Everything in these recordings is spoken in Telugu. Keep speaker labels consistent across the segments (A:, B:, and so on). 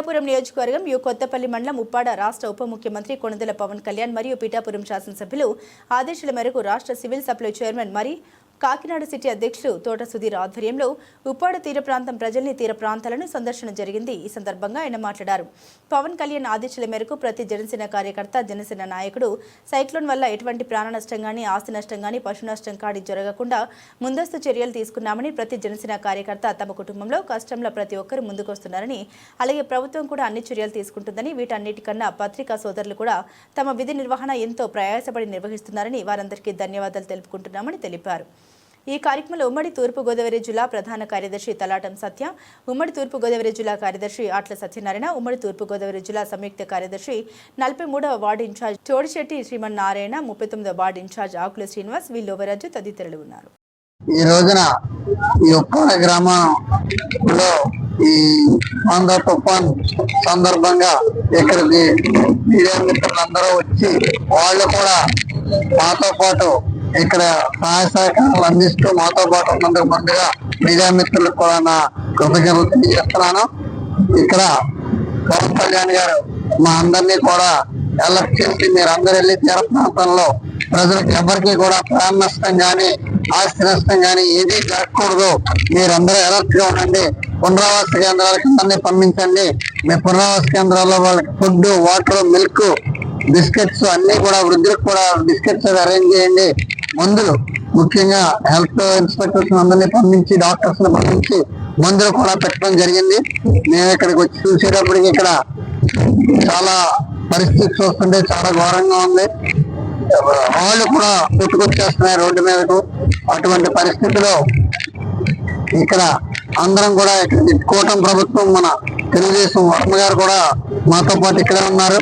A: పిఠాపురం నియోజకవర్గం యు కొత్తపల్లి మండలం ఉప్పాడ రాష్ట్ర ఉప ముఖ్యమంత్రి కొణిదెల పవన్ కళ్యాణ్ మరియు పిఠాపురం శాసనసభ్యులు ఆదేశాల మేరకు రాష్ట్ర సివిల్ సప్లై చైర్మన్ మరి కాకినాడ సిటీ అధ్యక్షులు తోట సుధీర్ ఆధ్వర్యంలో ఉప్పాడ తీర ప్రాంతం ప్రజల్ని తీర ప్రాంతాలను సందర్శన జరిగింది. ఈ సందర్భంగా ఆయన మాట్లాడారు. పవన్ కళ్యాణ్ ఆదేశాల మేరకు ప్రతి జనసేన కార్యకర్త జనసేన నాయకుడు సైక్లోన్ వల్ల ఎటువంటి ప్రాణ నష్టం గానీ ఆస్తి నష్టం కానీ పశు నష్టం కాడి జరగకుండా ముందస్తు చర్యలు తీసుకున్నామని ప్రతి జనసేన కార్యకర్త తమ కుటుంబంలో కష్టంలో ప్రతి ఒక్కరూ ముందుకొస్తున్నారని అలాగే ప్రభుత్వం కూడా అన్ని చర్యలు తీసుకుంటుందని వీటన్నిటికన్నా పత్రికా సోదరులు కూడా తమ విధి నిర్వహణ ఎంతో ప్రయాసపడి నిర్వహిస్తున్నారని వారందరికీ ధన్యవాదాలు తెలుపుకుంటున్నామని తెలిపారు. ఈ కార్యక్రమంలో ఉమ్మడి తూర్పుగోదావరి జిల్లా ప్రధాన కార్యదర్శి తలాటం సత్య ఉమ్మడి తూర్పుగోదావరి జిల్లా కార్యదర్శి ఆట్ల సత్యనారాయణ ఉమ్మడి తూర్పుగోదావరి జిల్లా సంయుక్త కార్యదర్శి నలభై మూడవ వార్డు ఇన్ఛార్జ్ చోడిశెట్టి శ్రీమన్నారాయణ ముప్పై తొమ్మిదవ వార్డు ఇన్ఛార్జ్ ఆకుల శ్రీనివాస్ విల్లోవరాజు తదితరులు ఉన్నారు.
B: ఈ రోజున ఈ ఉప్పాడ గ్రామంలో ఈ ఆంధ్ర తుఫాన్ సందర్భంగా ఇక్కడికి మీడియా మిత్రులందరూ వచ్చి వాళ్ళు కూడా మాతో పాటు ఇక్కడ సహాయ సహకారాలు అందిస్తూ మాతో పాటు ఉన్నందుకు ముందుగా మీడియా మిత్రులకు కూడా నా కృతజ్ఞతలు తెలియజేస్తున్నాను. ఇక్కడ పవన్ కళ్యాణ్ గారు మా అందరినీ కూడా ఎలక్ట్ చేసి మీరు అందరు వెళ్ళి తీర ప్రాంతంలో ప్రజలకు ఎవరికి కూడా ప్రాణ నష్టం కానీ ఆస్తి నష్టం కానీ ఏది జరగకూడదు. మీరందరూ అలర్ట్గా ఉండండి. పునరావాస కేంద్రాలకు అందరినీ పంపించండి. మీ పునరావాస కేంద్రాల్లో వాళ్ళకి ఫుడ్ వాటర్ మిల్క్ బిస్కెట్స్ అన్ని కూడా వృద్ధులకు కూడా బిస్కెట్స్ అరేంజ్ చేయండి. మందులు. ముఖ్యంగా హెల్త్ ఇన్స్పెక్టర్స్ అందరినీ పంపించి డాక్టర్స్ని పంపించి మందులు కూడా పెట్టడం జరిగింది. మేము ఇక్కడికి వచ్చి చూసేటప్పటికి ఇక్కడ చాలా పరిస్థితి చూస్తుంటే చాలా ఘోరంగా ఉంది. వాళ్ళు కూడా పుట్టుకొచ్చేస్తున్నాయి రోడ్డు మీదకు. అటువంటి పరిస్థితిలో ఇక్కడ అందరం కూడా ఇక్కడ కూటమి ప్రభుత్వం మన తెలుగుదేశం వర్మ గారు కూడా మాతో పాటు ఇక్కడే ఉన్నారు.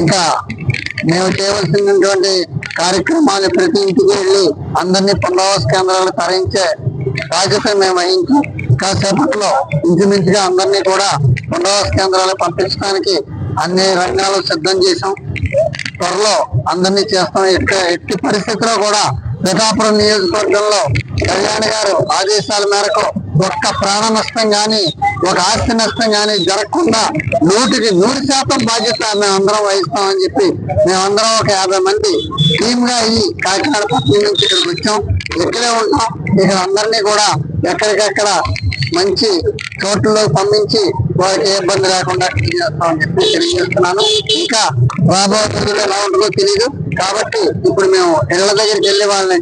B: ఇంకా మేము చేయవలసినటువంటి కార్యక్రమాలు ప్రతి ఇంటికి వెళ్ళి అందరినీ పునరావాస కేంద్రాలు తరించే బాధ్యత మేము వహించి. కాసేపట్లో ఇంచుమించుగా అందరినీ కూడా పునరావాస కేంద్రాలు పంపించడానికి అన్ని రంగాలు సిద్ధం చేశాం. త్వరలో అందరినీ చేస్తాం. ఎట్టి ఎట్టి పరిస్థితిలో కూడా పిఠాపురం నియోజకవర్గంలో కళ్యాణ్ గారు ఆదేశాల మేరకు ఒక్క ప్రాణ నష్టం కానీ ఒక ఆస్తి నష్టం కానీ జరగకుండా నూటికి నూరు శాతం బాధ్యత మేమందరం వహిస్తామని చెప్పి మేమందరం ఒక యాభై మంది టీమ్గా ఈ కాకినాడ పట్టణం నుంచి ఇక్కడికి వచ్చాం. ఇక్కడే ఉంటాం ఇక్కడ అందరినీ కూడా ఎక్కడికక్కడ మంచి చోట్లలో పంపించి వారికి ఏ ఇబ్బంది లేకుండా చేస్తామని చెప్పి తెలియజేస్తున్నాను. ఇంకా రాబోయే ఎలా ఉంటుందో తెలియదు కాబట్టి ఇప్పుడు మేము ఇళ్ళ దగ్గరికి వెళ్ళే వాళ్ళని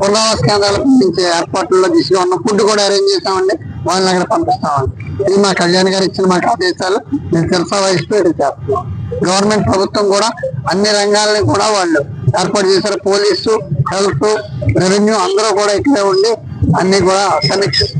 B: పునరావాస కేంద్రాలకు పంపించే ఏర్పాట్లలో దిశగా ఉన్న ఫుడ్ కూడా అరేంజ్ చేస్తామండి వాళ్ళని అక్కడ పంపిస్తామండి. ఇది మా కళ్యాణ్ గారు ఇచ్చిన మాకు ఆదేశాలు. మేము తెలుసా వహిస్తూ చేస్తున్నాం గవర్నమెంట్ ప్రభుత్వం కూడా అన్ని రంగాలని కూడా వాళ్ళు ఏర్పాటు చేశారు. పోలీసు హెల్త్ రెవెన్యూ అందరూ కూడా ఇక్కడే ఉండి అన్ని కూడా సమీక్షిస్తారు